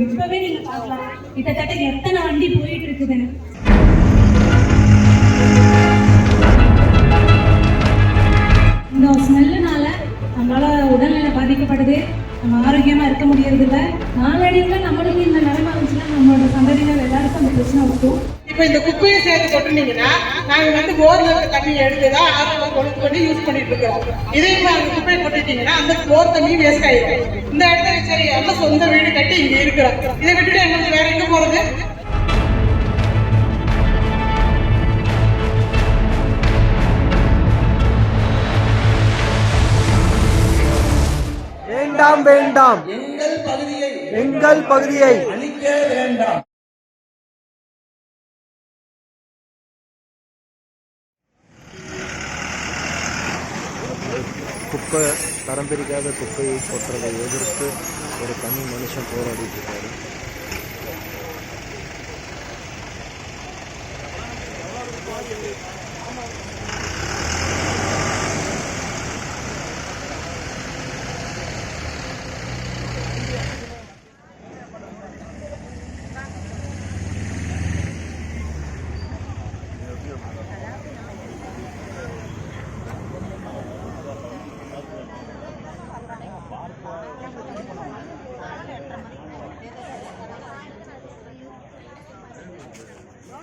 இப்பவே நீங்க பார்க்கலாம். கிட்டத்தட்ட எத்தனை வண்டி போயிட்டு இருக்குதுன்னு இந்த ஸ்மெல்லுனால நம்மளால உடல்நிலை பாதிக்கப்படுது. நம்ம ஆரோக்கியமா இருக்க முடியறதில்ல. நாளடைவில் நம்மளுக்கு இந்த நிலைமை இருந்துச்சுன்னா நம்மளோட சந்ததியினர் எல்லாருக்கும் அந்த பிரச்சனை வரும் இப்போ இந்த குப்பையை சேர்த்து கொட்டுனீங்கன்னா நாங்க வந்து போர்ல இருக்க தண்ணி எடுத்து தான் ஆரோக்கிய கொழுத்து பண்ணி யூஸ் பண்ணிட்டு இருக்கிறோம். இதே மாதிரி அந்த குப்பையை கொட்டிட்டீங்கன்னா அந்த போர் தண்ணி வேஸ்ட் ஆயிடும் இந்த இடத்துல சரி எல்லாம் சொந்த வீடு கட்டி இங்க இருக்கிறோம். இதை விட்டுட்டு எங்களுக்கு வேற எங்க போறது? வேண்டாம் வேண்டாம். எங்கள் பகுதியை எங்கள் பகுதியை அழிக்க வேண்டாம். குப்பை தரம் பிரிக்காத குப்பையை கொட்டுறதை எதிர்த்து ஒரு தனி மனுஷன் போராடிட்டு இருக்காரு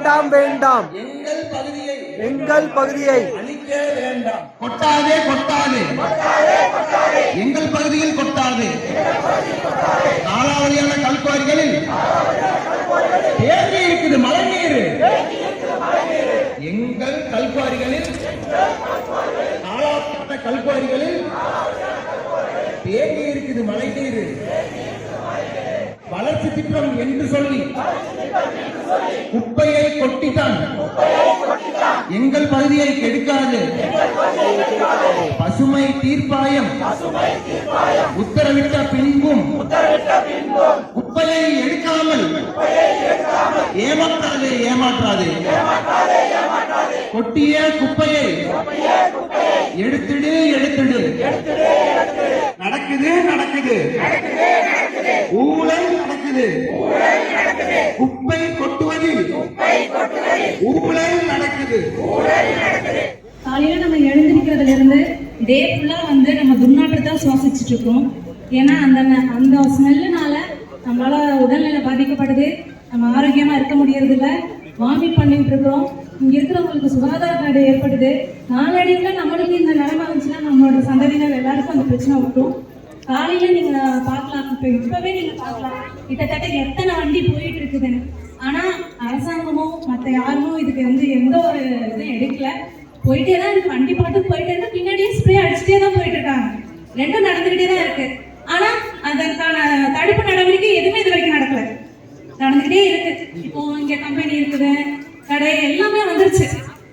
வேண்டாம் வேண்டாம். எங்கள் பகுதியை எங்கள் பகுதியை அழிக்க வேண்டாம். கொட்டாதே கொட்டாதே. எங்கள் பகுதியில் கொட்டாதே. காலாவதியான கல்குவாரிகளில் தேங்கி இருக்குது மழை நீர் எங்கள் கல்குவாரிகளில் காலாப்பட்ட கல்குவாரிகளில் தேங்கி இருக்குது மழை நீர் வளர்ச்சி திட்டம் என்று சொல்லி குப்பையை கொட்டித்தான். எங்கள் பகுதியை கெடுக்காது. பசுமை தீர்ப்பாயம். உத்தரவிட்ட பின்பும் குப்பையை எடுக்காமல் ஏமாற்றாதே ஏமாற்றாதே. கொட்டிய குப்பையை எடுத்துடு எடுத்துடு. நடக்குது நடக்குது. ஊழல் நடக்குது. குப்பை கொட்டுவதில் ஊழல் நடக்குது. காலையில நம்ம எழுந்திருக்கிறதுல இருந்து டே ஃபுல்லா வந்து நம்ம துர்நாற்றத்தை சுவாசிச்சுட்டு இருக்கோம் ஏன்னா அந்த ந- அந்த ஸ்மெல்லுனால நம்மளால உடல்நிலை பாதிக்கப்படுது. நம்ம ஆரோக்கியமா இருக்க முடியறது இல்ல வாமிட் பண்ணிட்டு இருக்கிறோம் இங்க இருக்கிறவங்களுக்கு சுகாதார தடை ஏற்படுது. நாளடைவில் நம்மளுக்கு இந்த நிலைமை வந்துச்சுன்னா நம்மளோட சந்ததியினர் எல்லாருக்கும் அந்த பிரச்சனை வரும் காலையில நீங்க பார்க்கலாம். இப்ப இப்பவே நீங்க பார்க்கலாம். கிட்டத்தட்ட எத்தனை வண்டி போயிட்டு இருக்குதுன்னு ஆனா அரசாங்கமோ மத்த யாருமோ இதுக்கு வந்து எந்த ஒரு இதுவும் எடுக்கல. போயிட்டே தான் இருக்கு. வண்டி பாட்டு போயிட்டே இருக்கு. பின்னாடியே ஸ்ப்ரே அடிச்சுட்டே தான் போயிட்டு இருக்காங்க ரெண்டும் நடந்துகிட்டே தான் இருக்கு. ஆனா அதற்கான தடுப்பு நடவடிக்கை எதுவுமே இது வரைக்கும் நடக்கல. நடந்துகிட்டே இருக்கு. இப்போ இங்க கம்பெனி இருக்குது கடை எல்லாமே வந்துருச்சு.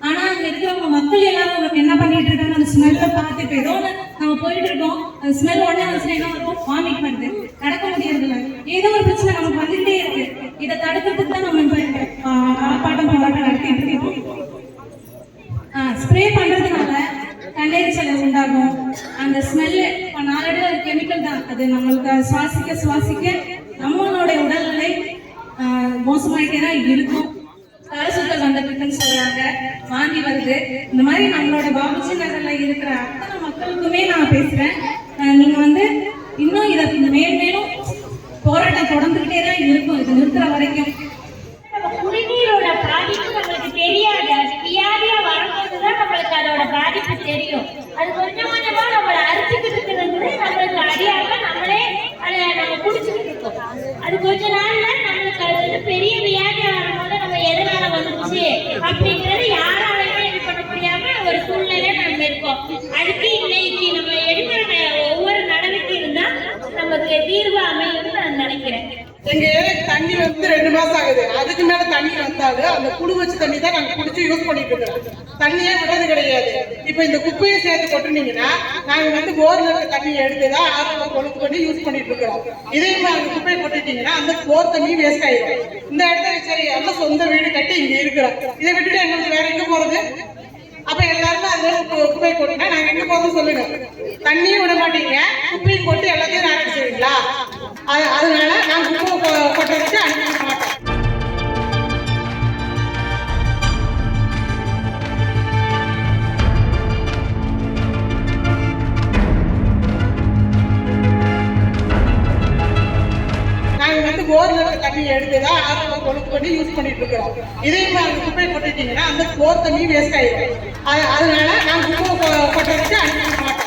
ஆனா அங்க இருக்கிறவங்க மக்கள் எல்லாரும் என்ன பண்ணிட்டு இருக்காங்க அந்த ஸ்மெல்ல பார்த்து இப்போ ஏதோ ஒண்ணு நம்ம போயிட்டு இருக்கோம். அந்த ஸ்மெல் உடனே வந்துச்சுன்னா என்ன இருக்கும் வாமிட் பண்ணுது நடக்க முடியறது ஏதோ ஒரு பிரச்சனை நமக்கு வந்துகிட்டே இருக்கு. இதை தடுக்கிறதுக்கு தான் நம்ம இப்ப இந்த, ஆர்ப்பாட்டம் போராட்டம் நடத்திட்டு இருக்கோம். ஸ்ப்ரே பண்றதுனால கண்ணெரிச்சல் உண்டாகும். அந்த ஸ்மெல்லு இப்போ நாளடைவில் அது கெமிக்கல் தான். அது நம்மளுக்கு சுவாசிக்க சுவாசிக்க நம்மளுடைய உடல்நிலை மோசமாயிட்டே தான் இருக்கும். தலை சுத்தல் வந்துட்டுன்னு சொல்றாங்க வாந்தி வருது. இந்த மாதிரி நம்மளோட பாபுஜி நகர்ல இருக்கிற அத்தனை மக்களுக்குமே நான் பேசுறேன். நீங்க வந்து இன்னும் இதை மேல் மேலும் போராட்டம் தொடர்ந்துகிட்டே தான் இருக்கும். இது நிறுத்துற வரைக்கும். நம்ம குடிநீரோட பாதிப்பு நம்மளுக்கு தெரியாது. அது வியாதியா வரும்போது தான் நம்மளுக்கு அதோட பாதிப்பு தெரியும். அது கொஞ்சம் கொஞ்சமா நம்மளை அரிச்சுக்கிட்டு இருக்கிறது நம்மளுக்கு அறியாம நம்மளே அதை நம்ம குடிச்சுக்கிட்டு இருக்கோம். அது கொஞ்ச நாள்ல நம்மளுக்கு அது வந்து பெரிய வியாதியா வரும்போது நம்ம எதனால வந்துச்சு அப்படிங்கறது யாராலையுமே இது பண்ண முடியாம ஒரு சூழ்நிலை நம்ம இருக்கோம். அதுக்கு நினைக்கிறேன் எங்க ஏரியாக்கு தண்ணி வந்து ரெண்டு மாசம் ஆகுது. அதுக்கு மேல தண்ணி வந்தாலும் அந்த குடு வச்ச தண்ணி தான் நாங்க குடிச்சு யூஸ் பண்ணிட்டு இருக்கிறோம் தண்ணியே விடுறது கிடையாது. இப்ப இந்த குப்பையை சேர்த்து கொட்டுனீங்கன்னா நாங்க வந்து போர்ல இருக்க தண்ணியை எடுத்துதான் தான் கொழுப்பு பண்ணி யூஸ் பண்ணிட்டு இருக்கிறோம். இதே மாதிரி அந்த குப்பையை கொட்டிட்டீங்கன்னா அந்த போர் தண்ணி வேஸ்ட் ஆயிடும் இந்த இடத்துல சரி எல்லாம் சொந்த வீடு கட்டி இங்க இருக்கிறோம். இதை விட்டுட்டு எங்களுக்கு வேற எங்க போறது? அப்ப எல்லாருமே அதுல கு- குப்பை கொட்டினா நாங்க எங்க போறது சொல்லுங்க. தண்ணியும் விட மாட்டீங்க. குப்பையும் கொட்டி எல்லாத்தையும் நாரடிச்சிருவீங்களா அதனால நான் குப்பை கொ- கொட்டுறதுக்கு அனுமதிக்க மாட்டேன் நாங்க வந்து போர்ல இருக்க தண்ணியை எடுத்து தான் ஆர்வம் கொழுப்பு பண்ணி யூஸ் பண்ணிட்டு இருக்கிறோம். இதே மாதிரி அந்த குப்பையை கொட்டிட்டீங்கன்னா அந்த போர் தண்ணி வேஸ்ட் ஆயிடும் அது- அதனால நான் குப்பை கொ- கொட்டுறதுக்கு அனுமதிக்க மாட்டேன்